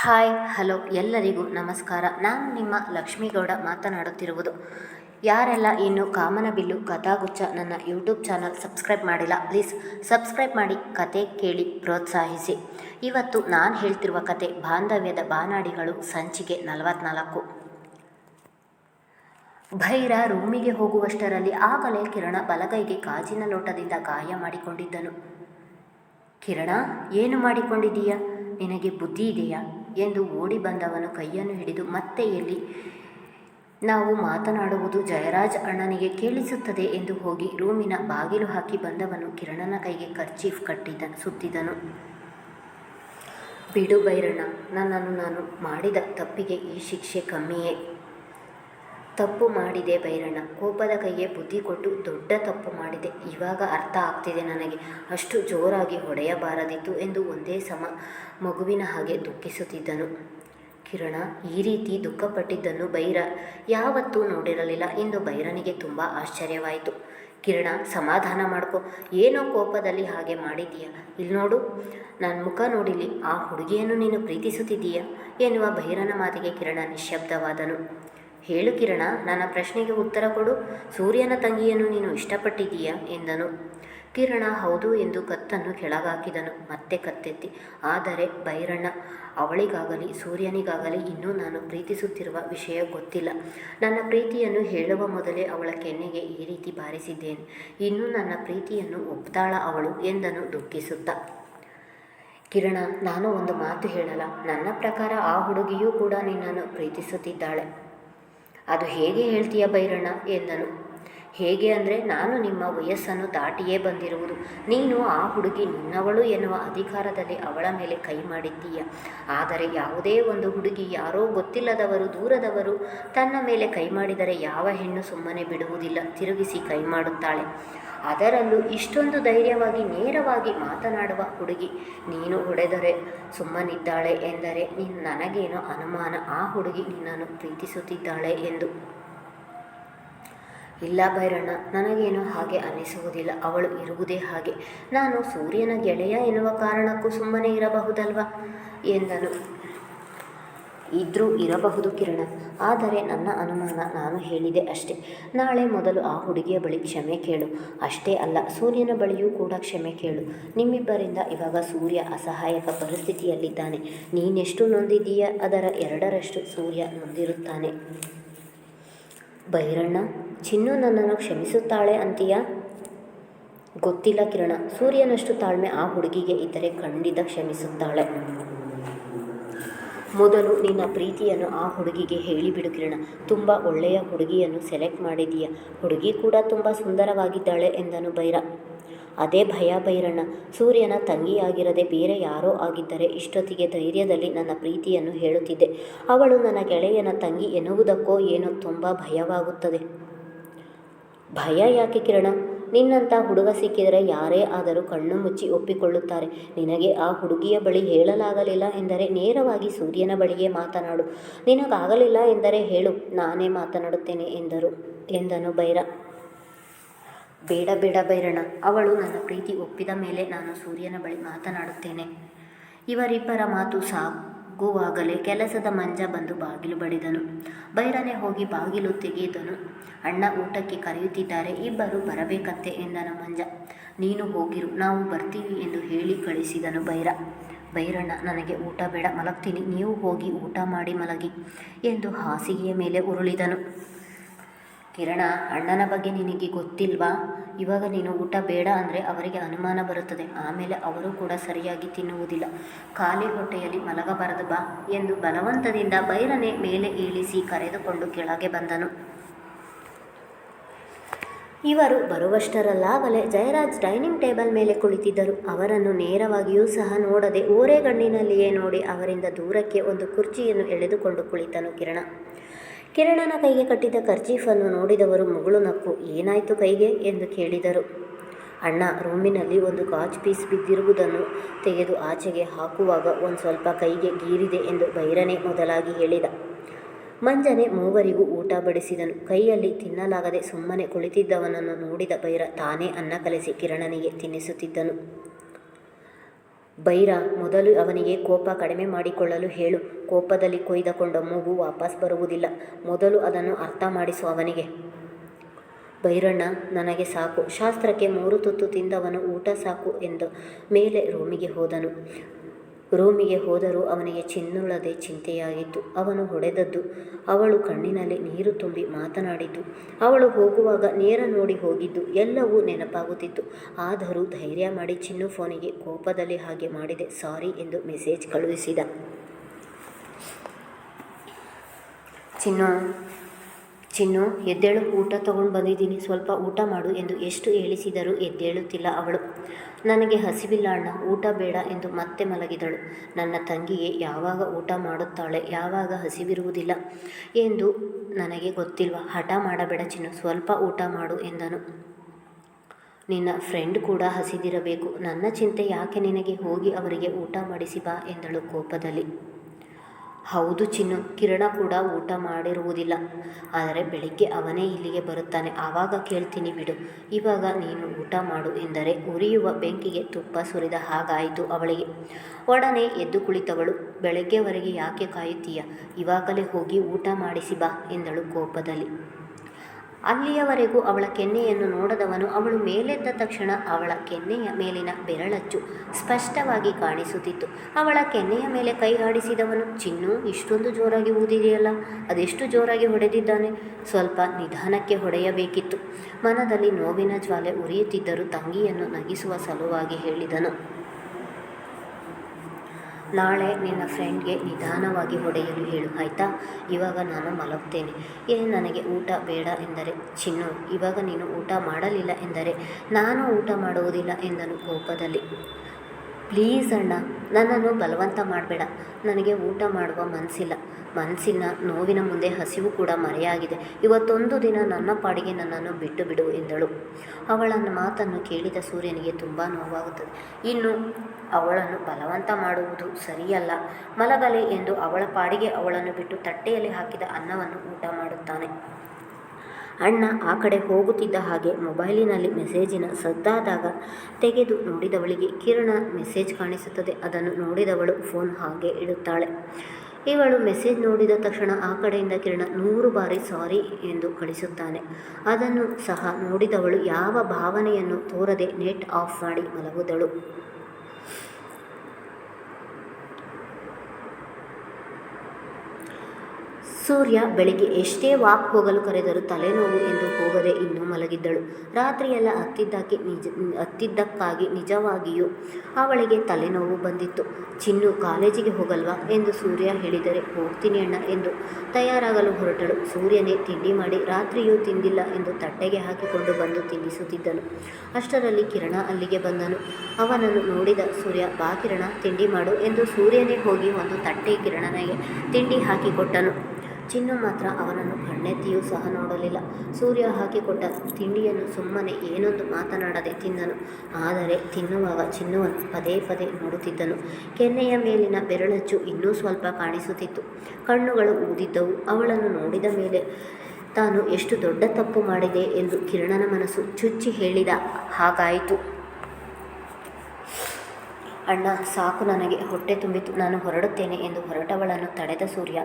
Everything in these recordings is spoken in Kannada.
ಹಾಯ್, ಹಲೋ, ಎಲ್ಲರಿಗೂ ನಮಸ್ಕಾರ. ನಾನು ನಿಮ್ಮ ಲಕ್ಷ್ಮೀಗೌಡ ಮಾತನಾಡುತ್ತಿರುವುದು. ಯಾರೆಲ್ಲ ಇನ್ನು ಕಾಮನಬಿಲ್ಲು ಕಥಾಗುಚ್ಛ ನನ್ನ ಯೂಟ್ಯೂಬ್ ಚಾನಲ್ ಸಬ್ಸ್ಕ್ರೈಬ್ ಮಾಡಿಲ್ಲ, ಪ್ಲೀಸ್ ಸಬ್ಸ್ಕ್ರೈಬ್ ಮಾಡಿ, ಕತೆ ಕೇಳಿ ಪ್ರೋತ್ಸಾಹಿಸಿ. ಇವತ್ತು ನಾನು ಹೇಳ್ತಿರುವ ಕತೆ ಬಾಂಧವ್ಯದ ಬಾನಾಡಿಗಳು ಸಂಚಿಕೆ ನಲವತ್ನಾಲ್ಕು. ಭೈರ ರೂಮಿಗೆ ಹೋಗುವಷ್ಟರಲ್ಲಿ ಆಗಲೇ ಕಿರಣ ಬಲಗೈಗೆ ಗಾಜಿನ ಲೋಟದಿಂದ ಗಾಯ ಮಾಡಿಕೊಂಡಿದ್ದನು. ಕಿರಣ, ಏನು ಮಾಡಿಕೊಂಡಿದ್ದೀಯಾ? ನಿನಗೆ ಬುದ್ಧಿ ಇದೆಯಾ? ಎಂದು ಓಡಿ ಬಂದವನು ಕೈಯನ್ನು ಹಿಡಿದು ಮತ್ತೆ ಎಲ್ಲಿ? ನಾವು ಮಾತನಾಡುವುದು ಜಯರಾಜ್ ಅಣ್ಣನಿಗೆ ಕೇಳಿಸುತ್ತದೆ ಎಂದು ಹೋಗಿ ರೂಮಿನ ಬಾಗಿಲು ಹಾಕಿ ಬಂದವನು ಕಿರಣನ ಕೈಗೆ ಕರ್ಚೀಫ್ ಕಟ್ಟಿದ, ಸುತ್ತಿದನು. ಬಿಡು ಬೈರಣ್ಣ, ನನ್ನನ್ನು ನಾನು ಮಾಡಿದ ತಪ್ಪಿಗೆ ಈ ಶಿಕ್ಷೆ ಕಮ್ಮಿಯೇ. ತಪ್ಪು ಮಾಡಿದೆ ಭೈರಣ್ಣ ಕೋಪದ ಕೈಗೆ ಬುದ್ಧಿ ಕೊಟ್ಟು ದೊಡ್ಡ ತಪ್ಪು ಮಾಡಿದೆ. ಇವಾಗ ಅರ್ಥ ಆಗ್ತಿದೆ ನನಗೆ. ಅಷ್ಟು ಜೋರಾಗಿ ಹೊಡೆಯಬಾರದಿತ್ತು ಎಂದು ಒಂದೇ ಸಮ ಮಗುವಿನ ಹಾಗೆ ದುಃಖಿಸುತ್ತಿದ್ದನು. ಕಿರಣ, ಈ ರೀತಿ ದುಃಖಪಟ್ಟಿದ್ದನ್ನು ಬೈರ ಯಾವತ್ತೂ ನೋಡಿರಲಿಲ್ಲ ಎಂದು ಬೈರನಿಗೆ ತುಂಬ ಆಶ್ಚರ್ಯವಾಯಿತು. ಕಿರಣ, ಸಮಾಧಾನ ಮಾಡ್ಕೋ. ಏನೋ ಕೋಪದಲ್ಲಿ ಹಾಗೆ ಮಾಡಿದೀಯ ಇಲ್ಲಿ ನೋಡು ನನ್ನ ಮುಖ ನೋಡಿಲಿ. ಆ ಹುಡುಗಿಯನ್ನು ನೀನು ಪ್ರೀತಿಸುತ್ತಿದ್ದೀಯಾ? ಎನ್ನುವ ಬೈರನ ಮಾತಿಗೆ ಕಿರಣ ನಿಶ್ಶಬ್ದವಾದನು ಹೇಳು ಕಿರಣ, ನನ್ನ ಪ್ರಶ್ನೆಗೆ ಉತ್ತರ ಕೊಡು. ಸೂರ್ಯನ ತಂಗಿಯನ್ನು ನೀನು ಇಷ್ಟಪಟ್ಟಿದ್ದೀಯಾ? ಎಂದನು. ಕಿರಣ, ಹೌದು ಎಂದು ಕತ್ತನ್ನು ಕೆಳಗಾಕಿದನು. ಮತ್ತೆ ಕತ್ತೆತ್ತಿ, ಆದರೆ ಬೈರಣ್ಣ, ಅವಳಿಗಾಗಲಿ, ಸೂರ್ಯನಿಗಾಗಲಿ ಇನ್ನೂ ನಾನು ಪ್ರೀತಿಸುತ್ತಿರುವ ವಿಷಯ ಗೊತ್ತಿಲ್ಲ. ನನ್ನ ಪ್ರೀತಿಯನ್ನು ಹೇಳುವ ಮೊದಲೇ ಅವಳ ಕೆನ್ನೆಗೆ ಈ ರೀತಿ ಬಾರಿಸಿದ್ದೇನೆ. ಇನ್ನೂ ನನ್ನ ಪ್ರೀತಿಯನ್ನು ಒಪ್ತಾಳ ಅವಳು ಎಂದನು ದುಃಖಿಸುತ್ತಾ. ಕಿರಣ, ನಾನು ಒಂದು ಮಾತು ಹೇಳಲ್ಲ. ನನ್ನ ಪ್ರಕಾರ ಆ ಹುಡುಗಿಯೂ ಕೂಡ ನಿನ್ನನ್ನು ಪ್ರೀತಿಸುತ್ತಿದ್ದಾಳೆ. ಅದು ಹೇಗೆ ಹೇಳ್ತೀಯ ಬೈರಣ ಎಂದನು. ಹೇಗೆ ಅಂದರೆ ನಾನು ನಿಮ್ಮ ವಯಸ್ಸನ್ನು ದಾಟಿಯೇ ಬಂದಿರುವುದು. ನೀನು ಆ ಹುಡುಗಿ ನಿನ್ನವಳು ಎನ್ನುವ ಅಧಿಕಾರದಲ್ಲಿ ಅವಳ ಮೇಲೆ ಕೈ ಮಾಡಿದ್ದೀಯ. ಆದರೆ ಯಾವುದೇ ಒಂದು ಹುಡುಗಿ ಯಾರೋ ಗೊತ್ತಿಲ್ಲದವರು, ದೂರದವರು ತನ್ನ ಮೇಲೆ ಕೈ ಮಾಡಿದರೆ ಯಾವ ಹೆಣ್ಣು ಸುಮ್ಮನೆ ಬಿಡುವುದಿಲ್ಲ. ತಿರುಗಿಸಿ ಕೈ ಮಾಡುತ್ತಾಳೆ. ಅದರಲ್ಲೂ ಇಷ್ಟೊಂದು ಧೈರ್ಯವಾಗಿ ನೇರವಾಗಿ ಮಾತನಾಡುವ ಹುಡುಗಿ ನೀನು ಹೊಡೆದರೆ ಸುಮ್ಮನಿದ್ದಾಳೆ ಎಂದರೆ ನೀನು ನನಗೇನೋ ಅನುಮಾನ ಆ ಹುಡುಗಿ ನಿನ್ನನ್ನು ಪ್ರೀತಿಸುತ್ತಿದ್ದಾಳೆ ಎಂದು. ಇಲ್ಲ ಭೈರಣ್ಣ, ನನಗೇನು ಹಾಗೆ ಅನ್ನಿಸುವುದಿಲ್ಲ, ಅವಳು ಇರುವುದೇ ಹಾಗೆ. ನಾನು ಸೂರ್ಯನ ಗೆಳೆಯ ಎನ್ನುವ ಕಾರಣಕ್ಕೂ ಸುಮ್ಮನೆ ಇರಬಹುದಲ್ವಾ ಎಂದನು. ಇದ್ರೂ ಇರಬಹುದು ಕಿರಣ. ಆದರೆ ನನ್ನ ಅನುಮಾನ ನಾನು ಹೇಳಿದೆ ಅಷ್ಟೆ. ನಾಳೆ ಮೊದಲು ಆ ಹುಡುಗಿಯ ಬಳಿ ಕ್ಷಮೆ ಕೇಳು. ಅಷ್ಟೇ ಅಲ್ಲ, ಸೂರ್ಯನ ಬಳಿಯೂ ಕೂಡ ಕ್ಷಮೆ ಕೇಳು. ನಿಮ್ಮಿಬ್ಬರಿಂದ ಇವಾಗ ಸೂರ್ಯ ಅಸಹಾಯಕ ಪರಿಸ್ಥಿತಿಯಲ್ಲಿದ್ದಾನೆ. ನೀನೆಷ್ಟು ನೊಂದಿದೀಯ ಅದರ ಎರಡರಷ್ಟು ಸೂರ್ಯ ನೊಂದಿರುತ್ತಾನೆ. ಬೈರಣ್ಣ ಚಿನ್ನು ನನ್ನನ್ನು ಕ್ಷಮಿಸುತ್ತಾಳೆ ಅಂತೀಯ? ಗೊತ್ತಿಲ್ಲ ಕಿರಣ. ಸೂರ್ಯನಷ್ಟು ತಾಳ್ಮೆ ಆ ಹುಡುಗಿಗೆ ಇದ್ದರೆ ಖಂಡಿತ ಕ್ಷಮಿಸುತ್ತಾಳೆ. ಮೊದಲು ನಿನ್ನ ಪ್ರೀತಿಯನ್ನು ಆ ಹುಡುಗಿಗೆ ಹೇಳಿಬಿಡು ಕಿರಣ. ತುಂಬ ಒಳ್ಳೆಯ ಹುಡುಗಿಯನ್ನು ಸೆಲೆಕ್ಟ್ ಮಾಡಿದೀಯ. ಹುಡುಗಿ ಕೂಡ ತುಂಬ ಸುಂದರವಾಗಿದ್ದಾಳೆ ಎಂದನು ಭೈರ ಅದೇ ಭಯ ಭೈರಣ್ಣ ಸೂರ್ಯನ ತಂಗಿಯಾಗಿರದೆ ಬೇರೆ ಯಾರೋ ಆಗಿದ್ದರೆ ಇಷ್ಟೊತ್ತಿಗೆ ಧೈರ್ಯದಲ್ಲಿ ನನ್ನ ಪ್ರೀತಿಯನ್ನು ಹೇಳುತ್ತಿದ್ದೆ. ಅವಳು ನನ್ನ ಗೆಳೆಯನ ತಂಗಿ ಎನ್ನುವುದಕ್ಕೋ ಏನೋ ತುಂಬ ಭಯವಾಗುತ್ತದೆ. ಭಯ ಯಾಕೆ ಕಿರಣ? ನಿನ್ನಂಥ ಹುಡುಗ ಸಿಕ್ಕಿದರೆ ಯಾರೇ ಆದರೂ ಕಣ್ಣು ಮುಚ್ಚಿ ಒಪ್ಪಿಕೊಳ್ಳುತ್ತಾರೆ. ನಿನಗೆ ಆ ಹುಡುಗಿಯ ಬಳಿ ಹೇಳಲಾಗಲಿಲ್ಲ ಎಂದರೆ ನೇರವಾಗಿ ಸೂರ್ಯನ ಬಳಿಗೆ ಮಾತನಾಡು. ನಿನಗಾಗಲಿಲ್ಲ ಎಂದರೆ ಹೇಳು, ನಾನೇ ಮಾತನಾಡುತ್ತೇನೆ ಎಂದರು, ಎಂದನು ಬೈರ ಬೇಡ ಬೇಡ ಬೈರಣ ಅವಳು ನನ್ನ ಪ್ರೀತಿ ಒಪ್ಪಿದ ಮೇಲೆ ನಾನು ಸೂರ್ಯನ ಬಳಿ ಮಾತನಾಡುತ್ತೇನೆ. ಇವರಿಬ್ಬರ ಮಾತು ಸಾಗುವಾಗಲೇ ಕೆಲಸದ ಮಂಜ ಬಂದು ಬಾಗಿಲು ಬಡಿದನು. ಬೈರನೆ ಹೋಗಿ ಬಾಗಿಲು ತೆಗೆದನು. ಅಣ್ಣ ಊಟಕ್ಕೆ ಕರೆಯುತ್ತಿದ್ದಾರೆ, ಇಬ್ಬರು ಬರಬೇಕಂತೆ ಎಂದನು ಮಂಜ. ನೀನು ಹೋಗಿರು, ನಾವು ಬರ್ತೀವಿ ಎಂದು ಹೇಳಿ ಕಳಿಸಿದನು ಬೈರ. ಬೈರಣ್ಣ, ನನಗೆ ಊಟ ಬೇಡ, ಮಲಗ್ತೀನಿ, ನೀವು ಹೋಗಿ ಊಟ ಮಾಡಿ ಮಲಗಿ ಎಂದು ಹಾಸಿಗೆಯ ಮೇಲೆ ಉರುಳಿದನು. ಕಿರಣ, ಅಣ್ಣನ ಬಗ್ಗೆ ನಿನಗೆ ಗೊತ್ತಿಲ್ವಾ? ಇವಾಗ ನೀನು ಊಟ ಬೇಡ ಅಂದರೆ ಅವರಿಗೆ ಅನುಮಾನ ಬರುತ್ತದೆ. ಆಮೇಲೆ ಅವರು ಕೂಡ ಸರಿಯಾಗಿ ತಿನ್ನುವುದಿಲ್ಲ. ಖಾಲಿ ಹೊಟ್ಟೆಯಲ್ಲಿ ಮಲಗಬಾರದು ಬಾ ಎಂದು ಬಲವಂತದಿಂದ ಬೈರನೆ ಮೇಲೆ ಇಳಿಸಿ ಕರೆದುಕೊಂಡು ಕೆಳಗೆ ಬಂದನು. ಇವರು ಬರುವಷ್ಟರಲ್ಲಾಗಲೇ ಜಯರಾಜ್ ಡೈನಿಂಗ್ ಟೇಬಲ್ ಮೇಲೆ ಕುಳಿತಿದ್ದರು. ಅವರನ್ನು ನೇರವಾಗಿಯೂ ಸಹ ನೋಡದೆ ಓರೆಗಣ್ಣಿನಲ್ಲಿಯೇ ನೋಡಿ ಅವರಿಂದ ದೂರಕ್ಕೆ ಒಂದು ಕುರ್ಚಿಯನ್ನು ಎಳೆದುಕೊಂಡು ಕುಳಿತನು ಕಿರಣ. ಕಿರಣನ ಕೈಗೆ ಕಟ್ಟಿದ ಕರ್ಚೀಫನ್ನು ನೋಡಿದವರು ಮುಗುಳು ನಕ್ಕು, ಏನಾಯಿತು ಕೈಗೆ? ಎಂದು ಕೇಳಿದರು. ಅಣ್ಣ, ರೂಮಿನಲ್ಲಿ ಒಂದು ಗಾಜ್ ಪೀಸ್ ಬಿದ್ದಿರುವುದನ್ನು ತೆಗೆದು ಆಚೆಗೆ ಹಾಕುವಾಗ ಒಂದು ಸ್ವಲ್ಪ ಕೈಗೆ ಗೀರಿದೆ ಎಂದು ಬೈರನೆ ಮೊದಲಾಗಿ ಹೇಳಿದ. ಮಂಜನೆ ಮೂವರಿಗೂ ಊಟ ಬಡಿಸಿದನು. ಕೈಯಲ್ಲಿ ತಿನ್ನಲಾಗದೆ ಸುಮ್ಮನೆ ಕುಳಿತಿದ್ದವನನ್ನು ನೋಡಿದ ಬೈರ ತಾನೇ ಅನ್ನ ಕಲಸಿ ಕಿರಣನಿಗೆ ತಿನ್ನಿಸುತ್ತಿದ್ದನು. ಬೈರ, ಮೊದಲು ಅವನಿಗೆ ಕೋಪ ಕಡಿಮೆ ಮಾಡಿಕೊಳ್ಳಲು ಹೇಳು. ಕೋಪದಲ್ಲಿ ಕೊಯ್ದುಕೊಂಡ ಮೂಗು ವಾಪಸ್ ಬರುವುದಿಲ್ಲ. ಮೊದಲು ಅದನ್ನು ಅರ್ಥ ಮಾಡಿಸು ಅವನಿಗೆ. ಭೈರಣ್ಣ ನನಗೆ ಸಾಕು. ಶಾಸ್ತ್ರಕ್ಕೆ ಮೂರು ತುತ್ತು ತಿಂದವನು ಊಟ ಸಾಕು ಎಂದು ಮೇಲೆ ರೂಮಿಗೆ ಹೋದನು. ರೂಮಿಗೆ ಹೋದರೂ ಅವನಿಗೆ ಚಿನ್ನುಳದೆ ಚಿಂತೆಯಾಗಿತ್ತು. ಅವನು ಹೊಡೆದದ್ದು. ಅವಳು ಕಣ್ಣಿನಲ್ಲಿ ನೀರು ತುಂಬಿ ಮಾತನಾಡಿದ್ದು ಅವಳು ಹೋಗುವಾಗ ನೇರ ನೋಡಿ ಹೋಗಿದ್ದು. ಎಲ್ಲವೂ ನೆನಪಾಗುತ್ತಿತ್ತು. ಆದರೂ ಧೈರ್ಯ ಮಾಡಿ ಚಿನ್ನು ಫೋನಿಗೆ ಕೋಪದಲ್ಲಿ ಹಾಗೆ ಮಾಡಿದೆ. ಸಾರಿ ಎಂದು ಮೆಸೇಜ್ ಕಳುಹಿಸಿದ. ಚಿನ್ನು ಚಿನ್ನು, ಎದ್ದೇಳು, ಊಟ ತಗೊಂಡು ಬಂದಿದ್ದೀನಿ. ಸ್ವಲ್ಪ ಊಟ ಮಾಡು ಎಂದು ಎಷ್ಟು ಹೇಳಿಸಿದರೂ ಎದ್ದೇಳುತ್ತಿಲ್ಲ ಅವಳು. ನನಗೆ ಹಸಿವಿಲ್ಲ ಅಣ್ಣ, ಊಟ ಬೇಡ ಎಂದು ಮತ್ತೆ ಮಲಗಿದಳು. ನನ್ನ ತಂಗಿಗೆ ಯಾವಾಗ ಊಟ ಮಾಡುತ್ತಾಳೆ, ಯಾವಾಗ ಹಸಿವಿರುವುದಿಲ್ಲ ಎಂದು ನನಗೆ ಗೊತ್ತಿಲ್ವ? ಹಠ ಮಾಡಬೇಡ ಚಿನ್ನು, ಸ್ವಲ್ಪ ಊಟ ಮಾಡು ಎಂದನು. ನಿನ್ನ ಫ್ರೆಂಡ್ ಕೂಡ ಹಸಿದಿರಬೇಕು. ನನ್ನ ಚಿಂತೆ ಯಾಕೆ ನಿನಗೆ ಹೋಗಿ ಅವರಿಗೆ ಊಟ ಮಾಡಿಸಿ ಬಾ ಎಂದಳು ಕೋಪದಲ್ಲಿ. ಹೌದು ಚಿನ್ನು, ಕಿರಣ ಕೂಡ ಊಟ ಮಾಡಿರುವುದಿಲ್ಲ. ಆದರೆ ಬೆಳಿಗ್ಗೆ ಅವನೇ ಇಲ್ಲಿಗೆ ಬರುತ್ತಾನೆ. ಆವಾಗ ಕೇಳ್ತೀನಿ ಬಿಡು. ಇವಾಗ ನೀನು ಊಟ ಮಾಡು ಎಂದರೆ ಉರಿಯುವ ಬೆಂಕಿಗೆ ತುಪ್ಪ ಸುರಿದ ಹಾಗಾಯಿತು ಅವಳಿಗೆ. ಒಡನೆ ಎದ್ದು ಕುಳಿತವಳು. ಬೆಳಗ್ಗೆವರೆಗೆ ಯಾಕೆ ಕಾಯುತ್ತೀಯ? ಇವಾಗಲೇ ಹೋಗಿ ಊಟ ಮಾಡಿಸಿ ಬಾ ಎಂದಳು ಕೋಪದಲ್ಲಿ. ಅಲ್ಲಿಯವರೆಗೂ ಅವಳ ಕೆನ್ನೆಯನ್ನು ನೋಡದವನು ಅವಳು ಮೇಲೆದ್ದ ತಕ್ಷಣ ಅವಳ ಕೆನ್ನೆಯ ಮೇಲಿನ ಬೆರಳಚ್ಚು ಸ್ಪಷ್ಟವಾಗಿ ಕಾಣಿಸುತ್ತಿತ್ತು. ಅವಳ ಕೆನ್ನೆಯ ಮೇಲೆ ಕೈ ಆಡಿಸಿದವನು ಚಿನ್ನು, ಇಷ್ಟೊಂದು ಜೋರಾಗಿ ಊದಿದೆಯಲ್ಲ, ಅದೆಷ್ಟು ಜೋರಾಗಿ ಹೊಡೆದಿದ್ದಾನೆ? ಸ್ವಲ್ಪ ನಿಧಾನಕ್ಕೆ ಹೊಡೆಯಬೇಕಿತ್ತು. ಮನದಲ್ಲಿ ನೋವಿನ ಜ್ವಾಲೆ ಉರಿಯುತ್ತಿದ್ದರೂ ತಂಗಿಯನ್ನು ನಗಿಸುವ ಸಲುವಾಗಿ ಹೇಳಿದನು. ನಾಳೆ ನಿನ್ನ ಫ್ರೆಂಡ್ಗೆ ನಿಧಾನವಾಗಿ ಹೊಡೆಯಲು ಹೇಳು, ಆಯಿತಾ? ಇವಾಗ ನಾನು ಮಲಗ್ತೇನೆ. ಏ, ನನಗೆ ಊಟ ಬೇಡ ಎಂದರೆ, ಚಿನ್ನು, ಇವಾಗ ನೀನು ಊಟ ಮಾಡಲಿಲ್ಲ ಎಂದರೆ, ನಾನು ಊಟ ಮಾಡುವುದಿಲ್ಲ ಎಂದನು ಕೋಪದಲ್ಲಿ. ಪ್ಲೀಸ್ ಅಣ್ಣ, ನನ್ನನ್ನು ಬಲವಂತ ಮಾಡಬೇಡ. ನನಗೆ ಊಟ ಮಾಡುವ ಮನಸ್ಸಿಲ್ಲ. ಮನಸ್ಸಿನ ನೋವಿನ ಮುಂದೆ ಹಸಿವು ಕೂಡ ಮರೆಯಾಗಿದೆ. ಇವತ್ತೊಂದು ದಿನ ನನ್ನ ಪಾಡಿಗೆ ನನ್ನನ್ನು ಬಿಟ್ಟು ಬಿಡು ಎಂದಳು. ಅವಳ ಮಾತನ್ನು ಕೇಳಿದ ಸೂರ್ಯನಿಗೆ ತುಂಬ ನೋವಾಗುತ್ತದೆ. ಇನ್ನು ಅವಳನ್ನು ಬಲವಂತ ಮಾಡುವುದು ಸರಿಯಲ್ಲ. ಮಲಗಲಿ ಎಂದು ಅವಳ ಪಾಡಿಗೆ ಅವಳನ್ನು ಬಿಟ್ಟು ತಟ್ಟೆಯಲ್ಲಿ ಹಾಕಿದ ಅನ್ನವನ್ನು ಊಟ ಮಾಡುತ್ತಾನೆ. ಅಣ್ಣ ಆ ಕಡೆ ಹೋಗುತ್ತಿದ್ದ ಹಾಗೆ ಮೊಬೈಲಿನಲ್ಲಿ ಮೆಸೇಜಿನ ಸದ್ದಾದಾಗ ತೆಗೆದು ನೋಡಿದವಳಿಗೆ ಕಿರಣ ಮೆಸೇಜ್ ಕಾಣಿಸುತ್ತದೆ. ಅದನ್ನು ನೋಡಿದವಳು ಫೋನ್ ಹಾಗೆ ಇಡುತ್ತಾಳೆ. ಇವಳು ಮೆಸೇಜ್ ನೋಡಿದ ತಕ್ಷಣ ಆ ಕಡೆಯಿಂದ ಕಿರಣ ನೂರು ಬಾರಿ ಸಾರಿ ಎಂದು ಕಳಿಸುತ್ತಾನೆ. ಅದನ್ನು ಸಹ ನೋಡಿದವಳು ಯಾವ ಭಾವನೆಯನ್ನು ತೋರದೆ ನೆಟ್ ಆಫ್ ಮಾಡಿ ಮಲಗುದಳು. ಸೂರ್ಯ ಬೆಳಿಗ್ಗೆ ಎಷ್ಟೇ ವಾಕ್ ಹೋಗಲು ಕರೆದರೂ ತಲೆನೋವು ಎಂದು ಹೋಗದೆ ಇನ್ನೂ ಮಲಗಿದ್ದಳು. ರಾತ್ರಿಯೆಲ್ಲ ಹತ್ತಿದ್ದಕ್ಕೆ ನಿಜ, ಹತ್ತಿದ್ದಕ್ಕಾಗಿ ನಿಜವಾಗಿಯೂ ಅವಳಿಗೆ ತಲೆನೋವು ಬಂದಿತ್ತು. ಚಿನ್ನು ಕಾಲೇಜಿಗೆ ಹೋಗಲ್ವಾ ಎಂದು ಸೂರ್ಯ ಹೇಳಿದರೆ, ಹೋಗ್ತೀನಿ ಅಣ್ಣ ಎಂದು ತಯಾರಾಗಲು ಹೊರಟಳು. ಸೂರ್ಯನೇ ತಿಂಡಿ ಮಾಡಿ, ರಾತ್ರಿಯೂ ತಿಂದಿಲ್ಲ ಎಂದು ತಟ್ಟೆಗೆ ಹಾಕಿಕೊಂಡು ಬಂದು ತಿನ್ನಿಸುತ್ತಿದ್ದನು ಅಷ್ಟರಲ್ಲಿ ಕಿರಣ ಅಲ್ಲಿಗೆ ಬಂದನು. ಅವನನ್ನು ನೋಡಿದ ಸೂರ್ಯ, ಬಾ ಕಿರಣ, ತಿಂಡಿ ಮಾಡು ಎಂದು ಸೂರ್ಯನೇ ಹೋಗಿ ಒಂದು ತಟ್ಟೆ ಕಿರಣನಿಗೆ ತಿಂಡಿ ಹಾಕಿಕೊಟ್ಟನು ಚಿನ್ನು ಮಾತ್ರ ಅವನನ್ನು ಕಣ್ಣೆತ್ತಿಯೂ ಸಹ ನೋಡಲಿಲ್ಲ. ಸೂರ್ಯ ಹಾಕಿಕೊಟ್ಟ ತಿಂಡಿಯನ್ನು ಸುಮ್ಮನೆ ಏನೊಂದು ಮಾತನಾಡದೆ ತಿಂದನು. ಆದರೆ ತಿನ್ನುವಾಗ ಚಿನ್ನುವನ್ನು ಪದೇ ಪದೇ ನೋಡುತ್ತಿದ್ದನು. ಕೆನ್ನೆಯ ಮೇಲಿನ ಬೆರಳಚ್ಚು ಇನ್ನೂ ಸ್ವಲ್ಪ ಕಾಣಿಸುತ್ತಿತ್ತು. ಕಣ್ಣುಗಳು ಊದಿದ್ದವು. ಅವಳನ್ನು ನೋಡಿದ ಮೇಲೆ ತಾನು ಎಷ್ಟು ದೊಡ್ಡ ತಪ್ಪು ಮಾಡಿದೆ ಎಂದು ಕಿರಣನ ಮನಸ್ಸು ಚುಚ್ಚಿ ಹೇಳಿದ ಹಾಗಾಯಿತು. ಅಣ್ಣ, ಸಾಕು ನನಗೆ. ಹೊಟ್ಟೆ ತುಂಬಿತು. ನಾನು ಹೊರಡುತ್ತೇನೆ ಎಂದು ಹೊರಟವಳನ್ನು ತಡೆದ ಸೂರ್ಯ.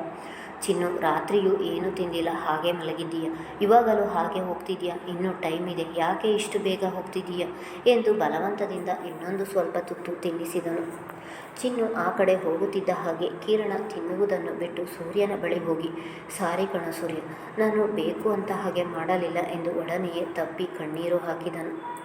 ಚಿನ್ನು, ರಾತ್ರಿಯೂ ಏನೂ ತಿಂದಿಲ್ಲ, ಹಾಗೆ ಮಲಗಿದ್ದೀಯ. ಇವಾಗಲೂ ಹಾಗೆ ಹೋಗ್ತಿದೆಯಾ ಇನ್ನೂ ಟೈಮ್ ಇದೆ. ಯಾಕೆ ಇಷ್ಟು ಬೇಗ ಹೋಗ್ತಿದ್ದೀಯಾ? ಎಂದು ಬಲವಂತದಿಂದ ಇನ್ನೊಂದು ಸ್ವಲ್ಪ ತುತ್ತು ತಿನ್ನಿಸಿದನು. ಚಿನ್ನು ಆ ಕಡೆ ಹೋಗುತ್ತಿದ್ದ ಹಾಗೆ ಕಿರಣ ತಿನ್ನುವುದನ್ನು ಬಿಟ್ಟು ಸೂರ್ಯನ ಬಳಿ ಹೋಗಿ, ಸಾರಿ ಕಣ ಸೂರ್ಯ, ನಾನು ಬೇಕು ಅಂತ ಹಾಗೆ ಮಾಡಲಿಲ್ಲ ಎಂದು ಒಡನೆಯೇ ತಪ್ಪಿ ಕಣ್ಣೀರು ಹಾಕಿದನು.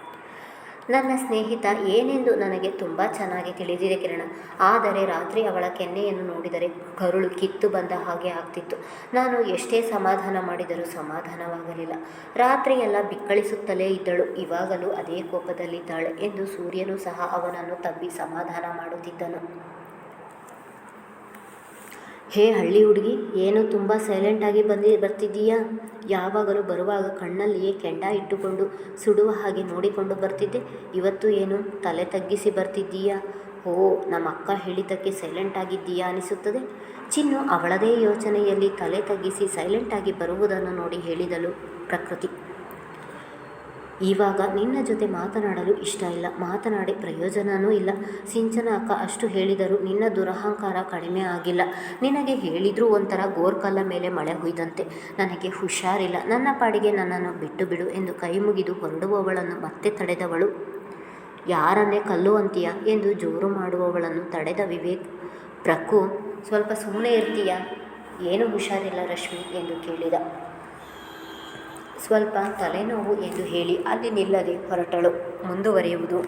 ನನ್ನ ಸ್ನೇಹಿತ ಏನೆಂದು ನನಗೆ ತುಂಬ ಚೆನ್ನಾಗಿ ತಿಳಿದಿದೆ ಕಿರಣ. ಆದರೆ ರಾತ್ರಿ ಅವಳ ಕೆನ್ನೆಯನ್ನು ನೋಡಿದರೆ ಕರುಳು ಕಿತ್ತು ಬಂದ ಹಾಗೆ ಆಗ್ತಿತ್ತು. ನಾನು ಎಷ್ಟೇ ಸಮಾಧಾನ ಮಾಡಿದರೂ ಸಮಾಧಾನವಾಗಲಿಲ್ಲ. ರಾತ್ರಿಯೆಲ್ಲ ಬಿಕ್ಕಳಿಸುತ್ತಲೇ ಇದ್ದಳು. ಇವಾಗಲೂ ಅದೇ ಕೋಪದಲ್ಲಿದ್ದಾಳೆ ಎಂದು ಸೂರ್ಯನು ಸಹ ಅವನನ್ನು ತಬ್ಬಿ ಸಮಾಧಾನ ಮಾಡುತ್ತಿದ್ದನು. ಹೇ ಹಳ್ಳಿ ಹುಡುಗಿ, ಏನು ತುಂಬ ಸೈಲೆಂಟಾಗಿ ಬಂದಿ, ಬರ್ತಿದ್ದೀಯಾ? ಯಾವಾಗಲೂ ಬರುವಾಗ ಕಣ್ಣಲ್ಲಿಯೇ ಕೆಂಡ ಇಟ್ಟುಕೊಂಡು ಸುಡುವ ಹಾಗೆ ನೋಡಿಕೊಂಡು ಬರ್ತಿದ್ದೆ. ಇವತ್ತು ಏನು ತಲೆ ತಗ್ಗಿಸಿ ಬರ್ತಿದ್ದೀಯಾ? ಓ ನಮ್ಮ ಅಕ್ಕ ಹೇಳಿದ್ದಕ್ಕೆ ಸೈಲೆಂಟಾಗಿದ್ದೀಯಾ ಅನಿಸುತ್ತದೆ. ಚಿನ್ನು ಅವಳದೇ ಯೋಚನೆಯಲ್ಲಿ ತಲೆ ತಗ್ಗಿಸಿ ಸೈಲೆಂಟಾಗಿ ಬರುವುದನ್ನು ನೋಡಿ ಹೇಳಿದಳು ಪ್ರಕೃತಿ. ಇವಾಗ ನಿನ್ನ ಜೊತೆ ಮಾತನಾಡಲು ಇಷ್ಟ ಇಲ್ಲ. ಮಾತನಾಡಿ ಪ್ರಯೋಜನವೂ ಇಲ್ಲ. ಸಿಂಚನ ಅಕ್ಕ ಅಷ್ಟು ಹೇಳಿದರೂ ನಿನ್ನ ದುರಹಂಕಾರ ಕಡಿಮೆ ಆಗಿಲ್ಲ. ನಿನಗೆ ಹೇಳಿದರೂ ಒಂಥರ ಗೋರ್ಕಲ್ಲ ಮೇಲೆ ಮಳೆ ಹುಯ್ದಂತೆ. ನನಗೆ ಹುಷಾರಿಲ್ಲ. ನನ್ನ ಪಾಡಿಗೆ ನನ್ನನ್ನು ಬಿಟ್ಟು ಬಿಡು ಎಂದು ಕೈ ಮುಗಿದು ಹೊರಡುವವಳನ್ನು ಮತ್ತೆ ತಡೆದವಳು. ಯಾರನ್ನೇ ಕಲ್ಲುವಂತೀಯ ಎಂದು ಜೋರು ಮಾಡುವವಳನ್ನು ತಡೆದ ವಿವೇಕ್. ಪ್ರಕು ಸ್ವಲ್ಪ ಸುಮ್ಮನೆ ಇರ್ತೀಯ? ಏನು ಹುಷಾರಿಲ್ಲ ರಶ್ಮಿ ಎಂದು ಕೇಳಿದ. ಸ್ವಲ್ಪ ತಲೆನೋವು ಎಂದು ಹೇಳಿ ಅಲ್ಲಿ ನಿಲ್ಲದೆ ಹೊರಟಳು. ಮುಂದುವರಿಯುವುದು.